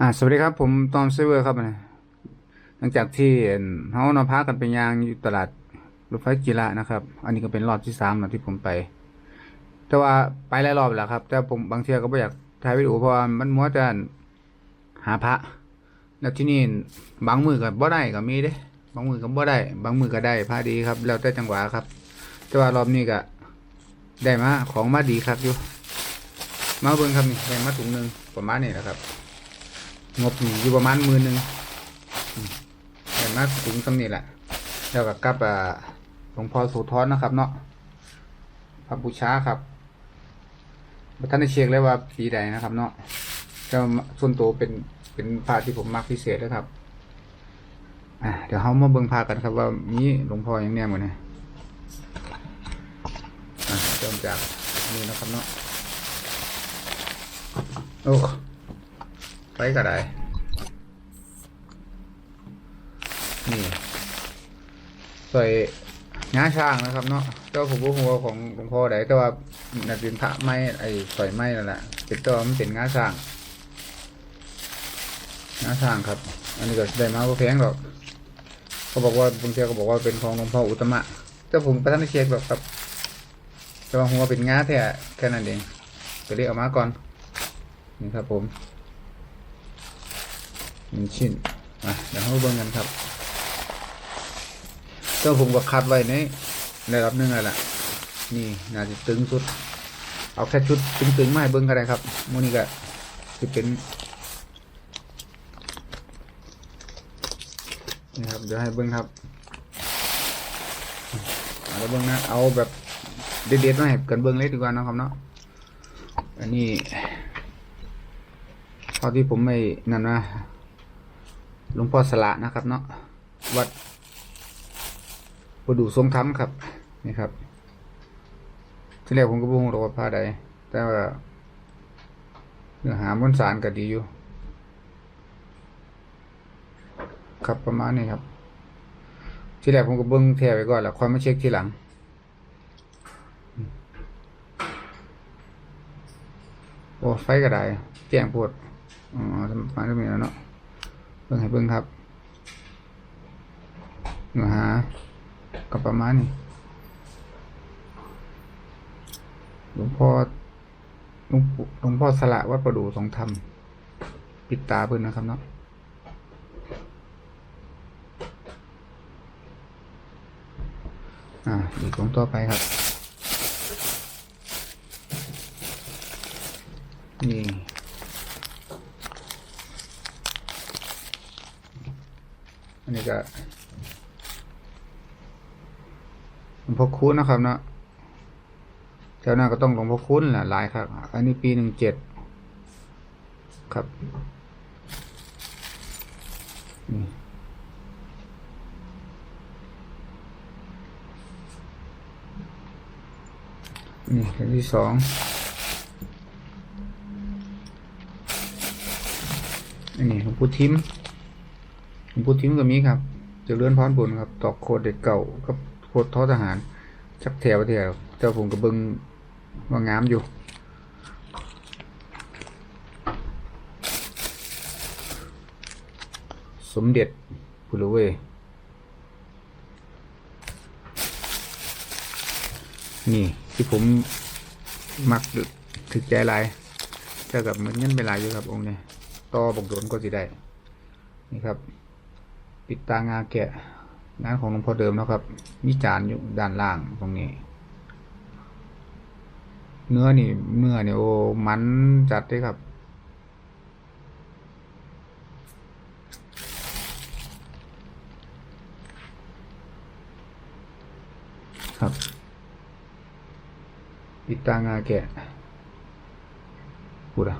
อ่าสวัสดีครับผมตอมเซเวอร์ครับนะหลังจากที่เฮานอนพักกันไปยางอยู่ตลาดรถไฟกีฬานะครับ อันนี้ก็เป็นรอบที่สามแล้วที่ผมไป แต่ว่าไปหลายรอบแล้วครับ แต่ผมบางเที่ยก็ไม่อยากถ่ายวิดีโอเพราะว่ามันมัวแต่หาพระ แล้วที่นี่บางมือก็บ่ได้ก็มีเด้ บางมือก็บ่ได้ บางมือก็ได้พระดีครับ แล้วแต่จังหวะครับ แต่ว่ารอบนี้ก็ได้มาของมาดีครับอยู่ มาเบิ่งครับนี่ได้มาถุงหนึ่งประมาณนี้แหละครับ งบนี่อยู่ประมาณหมื่นหนึ่งอืมแต่มาถึงตำนี้แหละแล้วกับกับหลวงพ่อสุทรนะครับ เนาะพระบูชาครับท่านได้เช็คเลยว่าปีใดนะครับ เนาะแต่ว่าส่วนตัวเป็นเป็นพระที่ผมมักพิเศษนะครับอะเดี๋ยวเขามาเบิ่งพากันครับว่ามีหลวงพ่ออย่างเนี้ยหมดเนี่ยอะเริ่มจากนี่นะครับเนาะโอ้ ไปก็ได้ นี่ใส่งาช้างนะครับ เนาะเจ้าผมก็หัวของหลวงพ่อใดแต่ว่าน่าจะเป็นพระไม้ไอ้สอยไม้นั่นแหละเป็นตัวมันเป็นงาช้างงาช้างครับ อันนี้ก็ได้มาก็แพงหรอกเขาบอกว่าบางทีก็บอกว่าเป็นของหลวงพ่ออุตมะแต่ผมไปท่านได้เช็คหรอกครับแต่ว่าหัวเป็นงาแท้แค่นั้นเองก็เลยเอามาก่อนนี่ครับผม หนึ่งชิ้นอะเดี๋ยวเราเบิ่งกันครับก็ผมก็คัดไว้ในระดับหนึ่งแล้วล่ะ นี่น่าจะตึงสุด เอาแค่ชุดตึงๆมาให้เบิ่งก็ได้ครับมูนี่ก็จะเป็นนี่ครับเดี๋ยวให้เบิ่งครับเอาแล้วเบิ่งนะ เอาแบบเด็ดๆมาให้กันเบิ่งเลยดีกว่านะครับเนาะ อันนี้เท่าที่ผมไม่นั่นนะ หลวงพ่อสละนะครับ เนาะวัดประดูทรงธรรมครับ นี่ครับ ที่แรกผมก็บ่งหรอกว่าผ้าใด แต่ว่าเนื้อหามวลสารก็ดีอยู่ ครับประมาณนี้ครับ ที่แรกผมก็เบิ้งแทไว้ก่อนแล้วค่อยมาเช็คทีหลังโอ้ไฟก็ได้แจ้งปวดอ๋อมาเรื่องนี้แล้วเนาะ เบิ่งให้เบิ่งครับเนื้อหาก็ประมาณนี้หลวงพ่อหลวงปู่หลวงพ่อสละวัดประดูทรงธรรม ปิดตาเพิ่นนะครับเนาะอ่าอีกองต่อไปครับ นี่ อันนี้ก็หลวงพ่อคูณนะครับเนาะแถวหน้าก็ต้องหลวงพ่อคูณแหละหลายครับ อันนี้ปีหนึ่งเจ็ดครับนี่นี่นที่สองอันนี้หลวงปู่ทิม ผมพูดทิ้งกับนี้ครับจะเลื่อนพรบุญครับ ตอกโคดเด็กเก่ากับโคดท้อทหารชักแถวแถวเจ้าผมกับเบิงว่างามอยู่สมเด็จพุทธเวยนี่ที่ผมมักถึกใจหลายเท่ากับมันเงินไปหลายอยู่ครับองค์นี้ต่อบกโดนก็สิได้ นี่ครับ ปิดตางาแกะงานของหลวงพ่อเดิมนะครับ มีจานอยู่ด้านล่างตรงนี้ เนื้อนี่เนื้อนี่โอ้มันจัดเลยครับครับปิดตางาแกะพูดอะ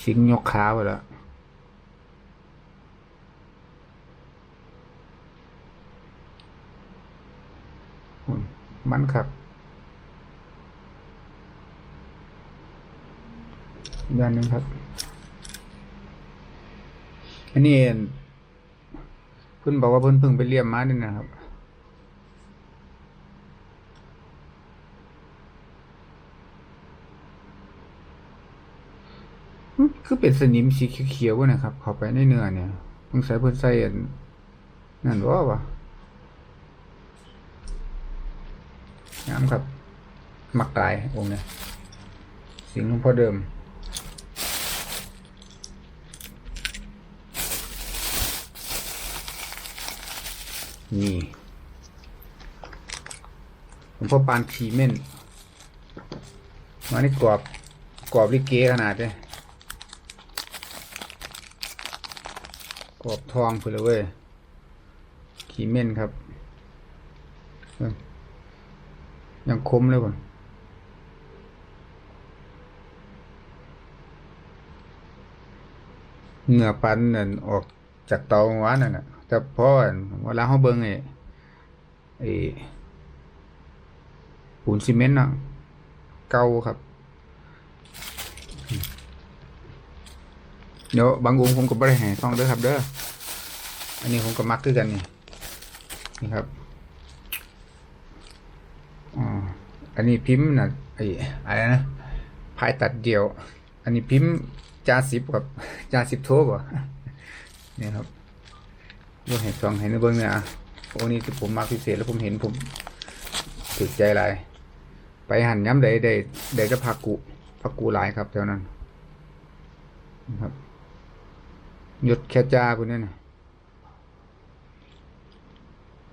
ชิงยกขาไปแล้ว หุ่น มันครับอีกด้านนึงครับ อันนี้เพิ่นบอกว่าเพิ่นเพิ่งไปเลี่ยมมานี่นะครับคือเป็นสนิมสีเขียวๆวะนะครับเข้าไปในเนื้อเนี่ยเพิ่งใส่เพิ่นใส่นนั่นว่าวะ งามครับ มักกลายองค์เนี่ยสิงห์หลวงพ่อเดิม นี่หลวงพ่อปานขีเม่นมานี่กรอบกรอบลิเกขนาดเลยกรอบทองไปเลยเว้ยขีเม่นครับเบิ่ง ยังคมเลยบ่นเหงื่อปันนั่นออกจากเตาหวานนั่นน่ะแต่พอเวลาเขาเบิ่งไอ้ไอ้ปูนซีเมนต์นาะเก่าครับ เดี๋ยวบางองค์ผมก็บ่ได้ให้ฟังเด้อครับเด้ออันนี้ผมก็มักคือกันนี่นี่ครับอ๋อ อันนี้พิมพ์น่ะไอ้อะไรนะพายตัดเดียว อันนี้พิมพ์จาสิบกับจาสิบโทบ่เนี่ยครับเบิ่งให้ฟังให้ในเบิ่งเนี่ยอะองค์นี้ที่ผมมักพิเศษแล้วผมเห็นผมถูกใจหลายไปหันย้ำใดได้ได้ก็ผักกุผักกุหลายครับแถวนั้นนะครับหยศแค่จ้าคุณเนี่ยนะ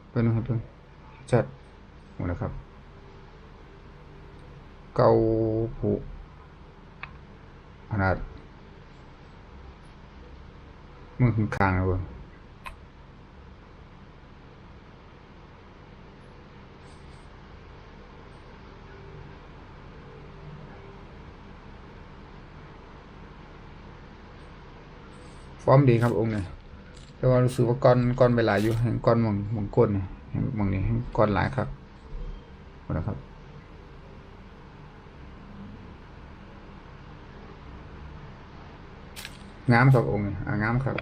เพิ่นครับเพิ่นจัดหมดแล้วครับ เกาผูขนาดมือข้างนะเบิ่งฟอร์มดีครับองค์เนี่ยแต่ว่ารู้สึกว่าก้อนก้อนเวลายอยู่แห่งก้อนมองมองก้นเนี่ยแห่งมองนี้แห่งก้อนหลายครับหมดแล้วครับ งามครับองค์นี้อ่างามครับ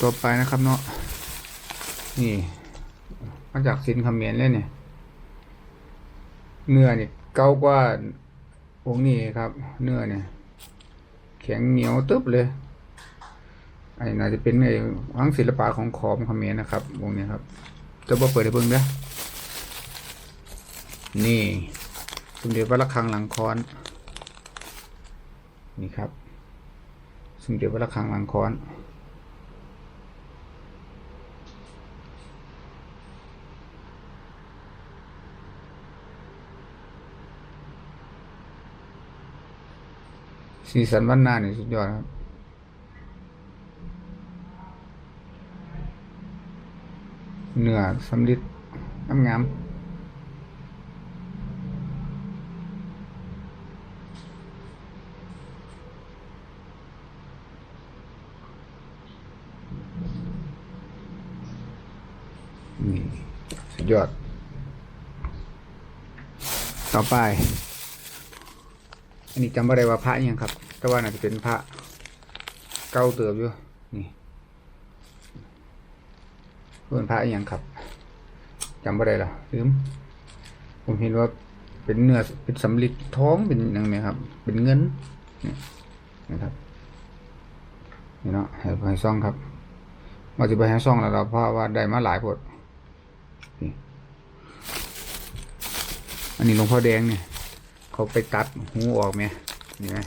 ต่อไปนะครับเนาะนี่มาจากสินคำเขมนเลยเนี่ยเนื้อเนี่ยเก่ากว่าองค์นี้ครับ เนื้อเนี่ยแข็งเหนียวตึ๊บเลยอันนี้น่าจะเป็นไอ้วังศิลปะของขอมคำเขมนนะครับ วงนี้ครับ จะบ่เปิดให้เบิ่งเด้อนี่สมเด็จวัดระฆังหลังคอน นี่ครับสมเด็จวัดระฆังหลังค้อน สีสันวันหน้านี่สุดยอดครับเนื้อสำลิดงามๆ นี่สุดยอด ต่อไป อันนี้จำไม่ได้ว่าพระยังครับ แต่ว่าน่าจะเป็นพระเก่าเติบอยู่ นี่เป็นพระยังครับจำไม่ได้ละลืมผมเห็นว่าเป็นเนื้อเป็นสำลิดท้องเป็นอย่างนี้ครับ เป็นเงินนี่นะครับนี่เนาะให้ให้ซ่องครับมาจะไปให้ซ่องแล้วเราเพราะว่าได้มาหลายพดนี่ อันนี้หลวงพ่อแดงเนี่ย เขาไปตัดหูออกไหมนี่ไหม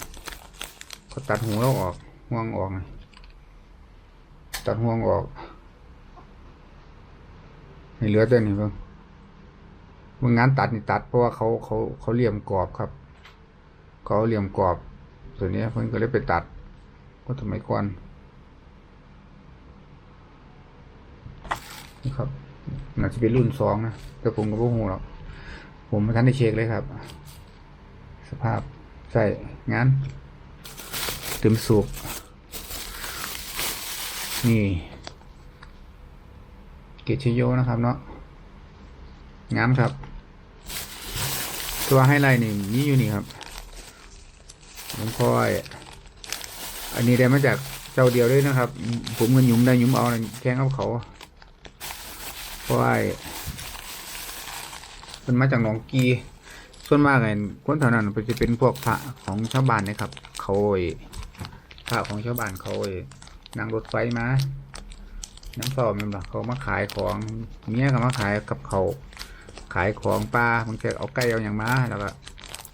เขาตัดหูแล้วออกห่วงออกไงตัดห่วงออกให้เหลือแต่นี่เพิ่งเมื่องานตัดนี่ตัดเพราะว่าเขาเขาเขาเหลี่ยมกรอบครับ เขาเหลี่ยมกรอบ ส่วนนี้เพิ่นก็เลยไปตัด ก็สมัยก่อนนี่ครับน่าจะเป็นรุ่นสองนะแต่ผมก็ไม่รู้หรอก ผมไม่ทันได้เช็คเลยครับ สภาพใส่งานเต็มสูบนี่เกจโยนะครับเนาะงามครับ ตัวให้ไลน์นี่นี่อยู่นี่ครับหลวงพ่อย อันนี้ได้มาจากเจ้าเดียวด้วยนะครับ ผมเงินหยุมได้หยุมเอาแข่งกับเขาเพราะว่า เป็นมาจากหนองกีส่วนมากไอ้คนแถวนั้นจะเป็นพวกพระของชาวบ้านนะครับ เขาไอ้พระของชาวบ้านเขาไอ้นั่งรถไฟมาน้ำสอบมันบอเขามาขายของเมียก็มาขายกับเขาขายของปลาบางทีเอาไก่เอาอย่างมาแล้วก็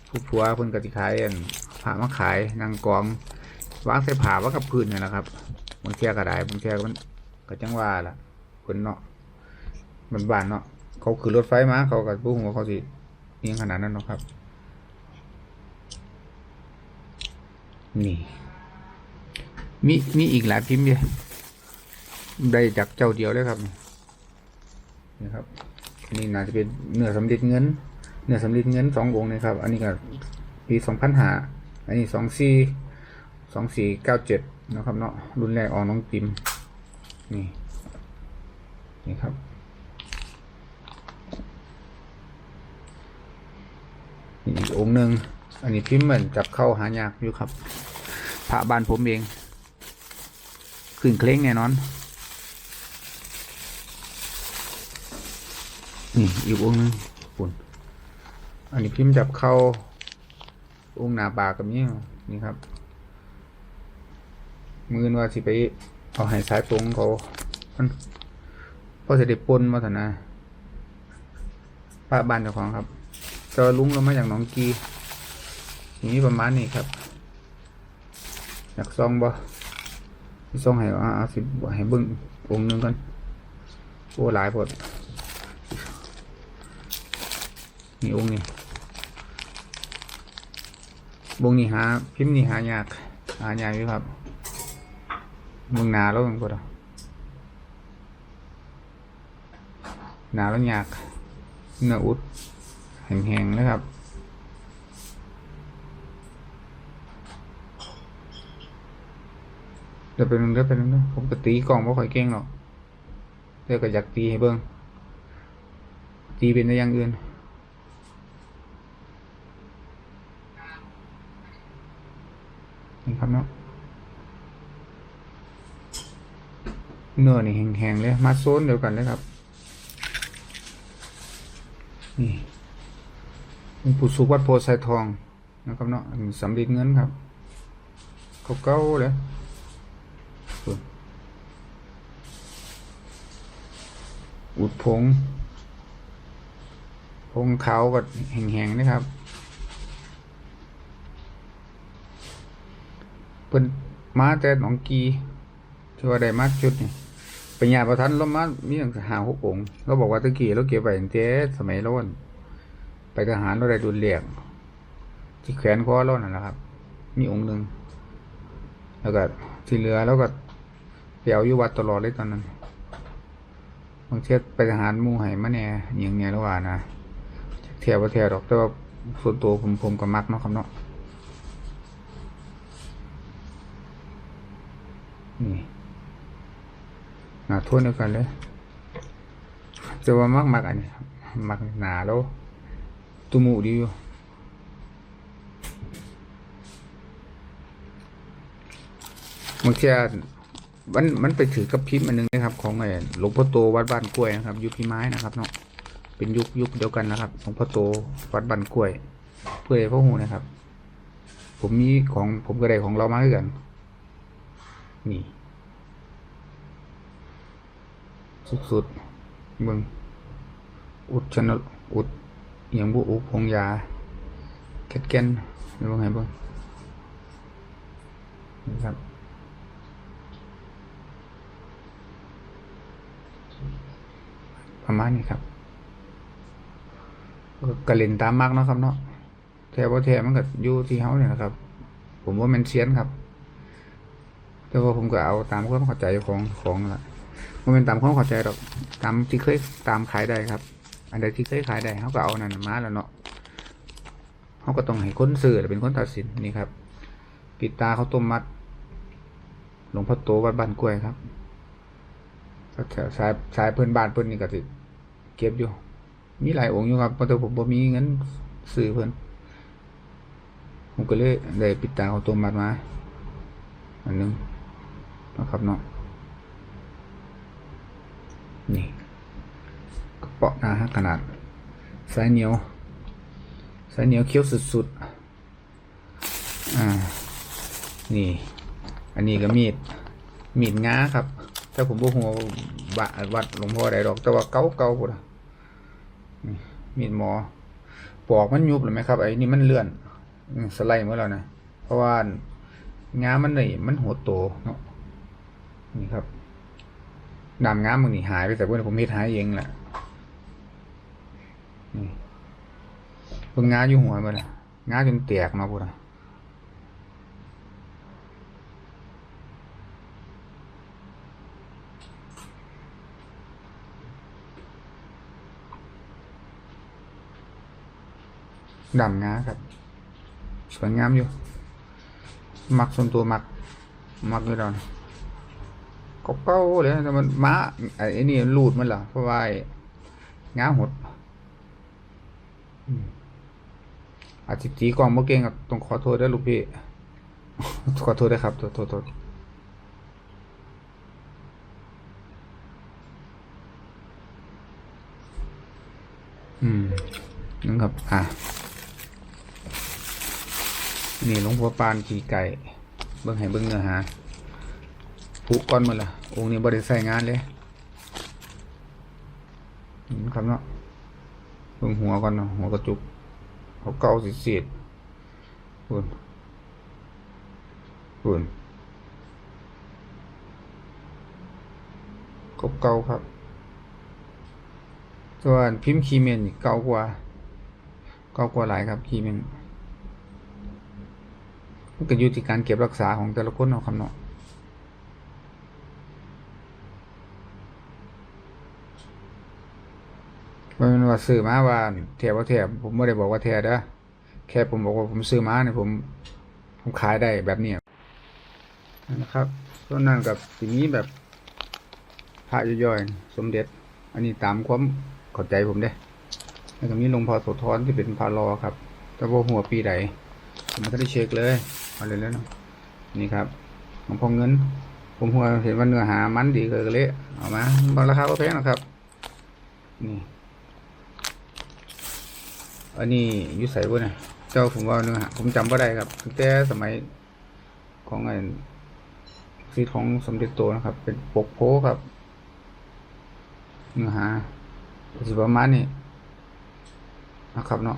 ผู้ผัวเพิ่นก็สิขายอันผ้ามาขายนางกองวางใส่ผ้าไว่ากับพื้นนี่แหละครับบางเทีก็ได้บางเทีก็มันก็จังว่าล่ะเพิ่นเนาะมันบ้านเนาะ เขาคือรถไฟมาเขาก็บ่ฮู้ว่าเขาสิเอียงขนาดนั้นเนาะครับ นี่ มีมีอีกหลายพิมพ์เลยได้จากเจ้าเดียวเลยครับนี่ครับอันนี้น่าจะเป็นเนื้อสำลิดเงิน เนื้อสำลิดเงินสององค์นะครับ อันนี้ก็ปีสองพันหาอันนี้สองสี่สองสี่เก้าเจ็ดนะครับเนาะรุ่นแรกออกน้องติมนี่นี่ครับ อีกองค์หนึ่งอันนี้พิมพ์เหมือนจับเข้าหายากอยู่ครับพระบ้านผมเองขึ้นเคล้งแน่นอนนี่อีกองค์หนึงปุ่นอันนี้พิมพ์จับเข้าองค์หนาบากกับนี้นี่ครับ มือนว่าสิไปเอาให้สายตรงเขามันพอจะได้ปนมาถนะพระบ้านเจ้าของครับ จอลุงเรามาจากหนองกีอย่างนี้ประมาณนี้ครับ อยากซองบ่ซองให้อ่าเอาสิบให้เบิ่งองค์หนึงก่อนโอ้หลายพดนี่องค์นี้วงนี้หาพิมพ์นี่หายากหายากอยู่ครับเบิ่งหนาแล้วมันก็ดอกหนาแล้วยากเนื้ออุด แห้งๆนะครับ เดี๋ยวไปนึงเดี๋ยวไปนึงเดี๋ยวผมก็ตีกล่องบ่ค่อยเก่งหรอกเดี๋ยวก็อยากตีให้เบิ่งตีเป็นได้อย่างอื่นนี่ครับเนาะเนื้อนี่แห้งๆเลย มาโซนเดียวกันเลยครับ นี่ หลวงปู่สุขวัดโพไซทองนะครับเนาะอันนี้สำลิดเงินครับเก่าเลยอุดผงผงขาวกับแห้งๆนะครับเพิ่นมาแต่หนองกีที่ว่าได้มาจุดนี่ปัญญาประทันเรามามีตั้งหาหกองเราบอกว่าตะกี้เราเก็บไว้ตั้งแต่สมัยร้อน ไปทหารเราไดดุลเลียงที่แขวนคอเรานั่นะครับ มีองค์หนึ่งแล้วก็ที่เหลือแล้วก็ไปเอาอยู่วัดตลอดเลยตอนนั้นบางเทีไปทหารมู่ให้มาแน่อหย่างเนี้ยแล้วว่านะเทียบว่าเทียบดอกแต่ว่าส่วนตัวผมผมก็มักเนาะครับเนาะนี่หนาทั่วเดียวกันเลยจะว่ามักมักอันนี้มักหนาแล้ว ตุมูดีอยู่บางทีมันมันไปถือกับพิมพ์อันหนึงนะครับของไอ้หลวงพ่อโตวัดบ้านกล้วยนะครับ ยุคพี่ไม้นะครับเนาะเป็นยุคยุคเดียวกันนะครับหลวงพ่อโตวัดบ้านกล้วย เพื่อให้พ่อหูนะครับ ผมมีของผมก็ได้ของเรามาด้วยกันนี่ สุดๆเบิ่งอุดชนอุด อย่างบุอุพงยาแคทแกนหรือว่าไงบ้างนี่ครับประมาณนี้ครับกระเล่นตามมากเนาะครับเนาะแทว่าแทมันก็อยู่ที่เฮาเนี่ยนะครับ ผมว่ามันเซียนครับ แต่ว่าผมก็เอาตามความเข้าใจของของละมันเป็นตามความเข้าใจหรอกตามที่เคยตามขายได้ครับ อันใดที่เคยขายได้เขาก็เอานั่นมาแล้วเนาะเขาก็ต้องให้คนซื้อเป็นคนตัดสินนี่ครับ ปิดตาเขาต้มมัด หลวงพ่อโตวัดบ้านกล้วยครับสายสายเพื่อนบ้านเพื่อนนี่ก็สิเก็บอยู่ มีหลายองค์อยู่ครับพราะแต่ผมบ่มีเงินซื้อเพื่อนผมก็เลยได้ปิดตาเขาต้มมัดมา อันหนึงนะครับเนาะนี่ กระเปาะหนาขนาดสายเหนียวสายเหนียวเคี้ยวสุดๆ อ่า นี่ อันนี้ก็มีด มีดง้าครับแต่ผมบ่หัวบะวัดหลวงพ่อใดดอก แต่ว่าเก่าเก่าพุ่นน่ะนี่มีดหมอ ปอกมันยุบหรือไหมครับ ไอ้นี่มันเลื่อน สไลด์เมื่อแล้วนะ เพราะว่าง้ามันนี่มันหัวโตเนาะ นี่ครับดำง้ามึงนี่หายไปแต่ว่าผมเฮ็ดหายเองแหละ นี่ เพิ่งง้าอยู่หัวมันละง้าจนแตกมาพุ่นะดำงาครับ สวยงามอยู่ มักส่วนตัวมัก มักอยู่ดอนก็เก้าเลยแต่มันม้าไอ้นี่มันรูดมันเหรอเพราะว่างาหด อืม อาจจะตีกล่องเมื่อเก่งกับต้องขอโทษด้วยลูกพี่ ขอโทษด้วยครับโทษโทษโทษอืมนั่นครับ อะ นี่หลวงพ่อปานขี่ไก่ เบิ่งให้เบิ่งเนื้อหาผูกก้อนมาละองค์นี้บริใส่งานเลยเห็นครับเนาะเบิ่งหัวก่อนเนาะหัวกระจุก เขาเกาสีสีดปุ่นปุ่นกบเก่าครับ ส่วนพิมพ์คีเมนเก่ากว่า เก่ากว่าหลายครับคีเมนมันก็อยู่ที่การเก็บรักษาของแต่ละคนเนาครับเนาะ มันเป็นว่าซื้อมาว่าแถวว่าแถวผมไม่ได้บอกว่าแถวเด้อแค่ผมบอกว่าผมซื้อมาเนี่ยผม ผมขายได้แบบนี้นะครับส่วนนั้นกับสีนี้แบบพระย่อยๆ สมเด็จ อันนี้ตามความเข้าใจผมเด้แล้วก็มีหลวงพ่อโสธรที่เป็นพารอครับ แต่ว่าหัวปีใดผมไม่ได้เช็คเลยเอาเลยแล้วนะนี่ครับหลวงพ่อเงิน ผมหัวเห็นว่าเนื้อหามันดีเลยก็เลยเอามาบราคาก็แพงนะครับนี่ อันนี้ยุใส่บ่เนี่ยเจ้าผมว่าเนื้อหาผมจำว่าได้ครับตั้งแต่สมัยของไอ้ซีของสมเด็จโตนะครับ เป็นปกโพครับเนื้อหาสิประมาณนี้นะครับเนาะ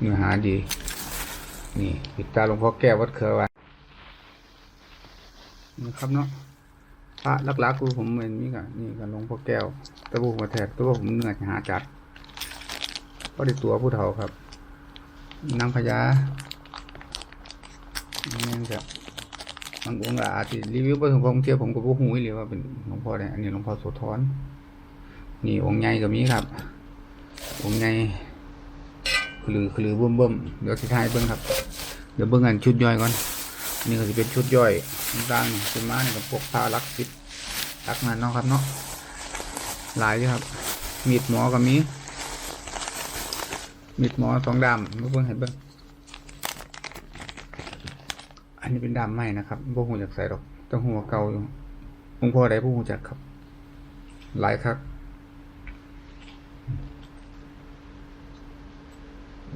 เนื้อหาดี นี่ปิดตาหลวงพ่อแก้ววัดเขือวันนะครับเนาะ พระลักๆคือผมเป็นนี่กันนี่กันหลวงพ่อแก้วตะบูมาแทกตัวผมเหนื่อยหาจัดก็ได้ตัวผู้เฒ่าครับนางพญาเนี่นครับบางองค์ก็อาจจะรีวิวไปถึงผมเที่ยวผมก็บ่หูอีหรือว่าเป็นหลวงพ่อได้อันนี้หลวงพ่อโสธรนี่องค์ใหญ่ก็มีครับองค์ใหญ่คือคือเบิ่มเบิ่มเดี๋ยวสิท้ายเบิ่งครับ เดี๋ยวเบิ่งอันชุดย่อยก่อน นี่ก็จะเป็นชุดย่อยต่างๆเป็นมาเนี่ยกับพวกผ้าลักซิปลักนั่นเนาะครับเนาะหลายอยู่ครับ มีดหมอก็มีมีดหมอสองดำมาเบิ่งให้เบิ่งอันนี้เป็นดำใหม่นะครับพวกหูจากใส่ดอกต้องหัวเก่าอยู่หลวงพ่อใดพวกหูจักครับ หลายครับ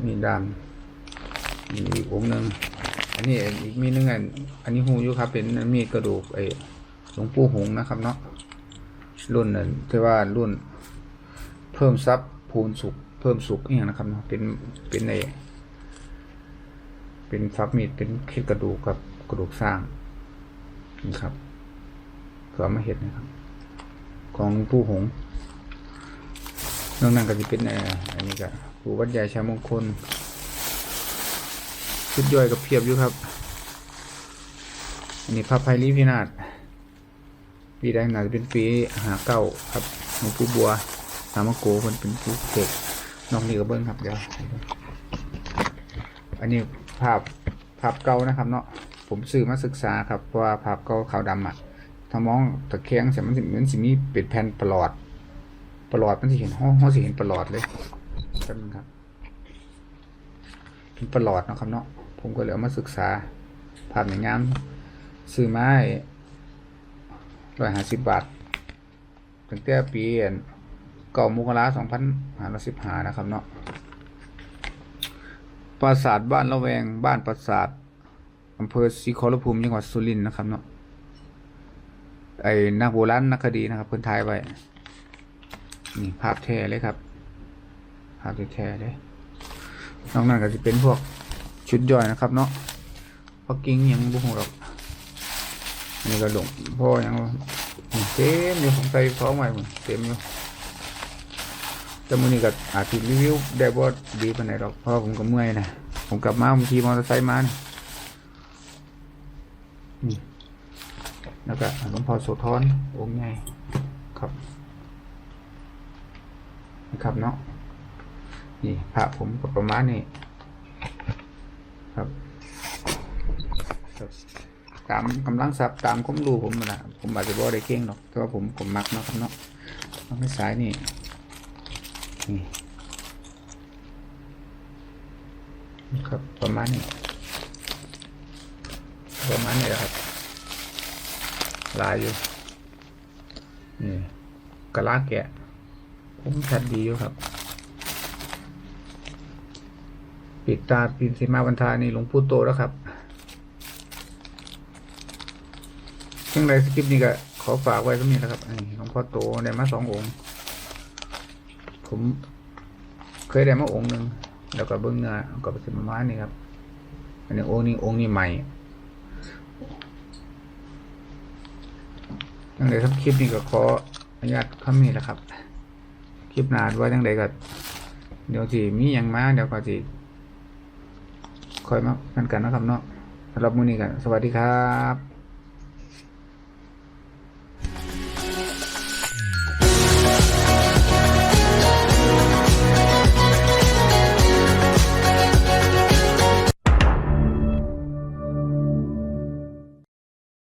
มีดำมีอีกองหนึ่ง อันนี้อีกมีนึงอันอันนี้หูอยู่ครับ เป็นมีดกระดูกไอ้หลวงปู่หงนะครับเนาะรุ่นนั้นที่ว่ารุ่นเพิ่มทรัพย์พูนสุข เพิ่มสุขนี่างนะครับเนาะเป็นเป็นไอเป็นฟักมีดเป็นคิดกระดูกกับกระดูกสร้างนี่ครับเผื่อมาเห็นนะครับ ของหลวงปู่หงส์นอกนั้นก็จะเป็นเอ่ออันนี้ก็ปู่วัดใหญ่ชายมงคล ชุดย่อยกับเพียบอยู่ครับ อันนี้พระภัยรีพินาศปีใดน่าจะเป็นปีหาเก้าครับหลวงปู่บัวสามโกมันเป็นผู้เสกนอกนี้ก็เบิ้งครับเดี๋ยวอันนี้ภาพภาพเก่านะครับเนาะผมซื้อมาศึกษาครับเพราะว่าภาพเก่าขาวดำอะถ้ามองตะแคงเสียมันสิมันสิมีเป็นแผ่นประหลอดประหลอดมันสิเห็นห้องห้องสิเห็นประหลอดเลยแป๊บนึงครับเป็นประหลอดนะครับเนาะ ผมก็เลยเอามาศึกษาภาพในงามซื้อไม้ร้อยห้าสิบบาทตั้งแต่ปีเก่ามุกราสองพันห้าร้อยสิบห้านะครับเนาะปราสาทบ้านละแวงบ้านปราสาทอำเภอศรีขอรภูมิจังหวัดสุรินทร์นะครับเนาะไอ้นักโบราณนักคดีนะครับเพิ่นถ่ายไว้นี่ภาพแท้เลยครับ ภาพแท้เลยนอกนั้นก็จะเป็นพวก ชุดย่อยนะครับเนาะพอกิ้งยังบุกหรอกนนี้ก็หลงพ่อยังเต็มอยู่ผมใส่ท้องไว้หมดเต็มอยู่แต่มื้อนี้ก็อาจสิรีวิวได้บ่ดีปานใดดอกเพราะผมก็เมื่อยนะผมกลับมาผมขี่มอเตอร์ไซค์มานี่นี่แล้วก็หลวงพ่อโสธรองค์ใหญ่ครับนะครับเนาะนี่พระผมก็ประมาณนี้ ครับตามกำลังทรัพย์ตามความรู้ผมนะผมอาจจะบ่ได้เก่งหรอกแต่ว่าผมผมมักเนาะครับเนาะมักในสายนี่นี่ครับประมาณนี้ประมาณนี้แหละครับ ลายอยู่นี่กระลาแกะผมชัดดีอยู่ครับ ปิดตาปิดสีมาบรรทานี่หลวงปู่โตแล้วครับเช่นไรสคริปนี้ก็ขอฝากไว้ก็มีนะครับหลวงพ่อโตได้มาสององค์ ผมเคยได้มาองค์หนึ่งแล้วก็เบิ้งเงาก็เป็นประมาณนี้ครับ อันนี้องค์นี้องค์นี้ใหม่ยังไงครับคลิปนี้ก็ขออนุญาตคำนี้แหละครับ คลิปน้าว่าจังไดก็เดี๋ยวสิมีหยังมาเดี๋ยวก็สิ คอยมากันกันนะครับเนาะสำหรับมื้อนี้กันสวัสดีครับ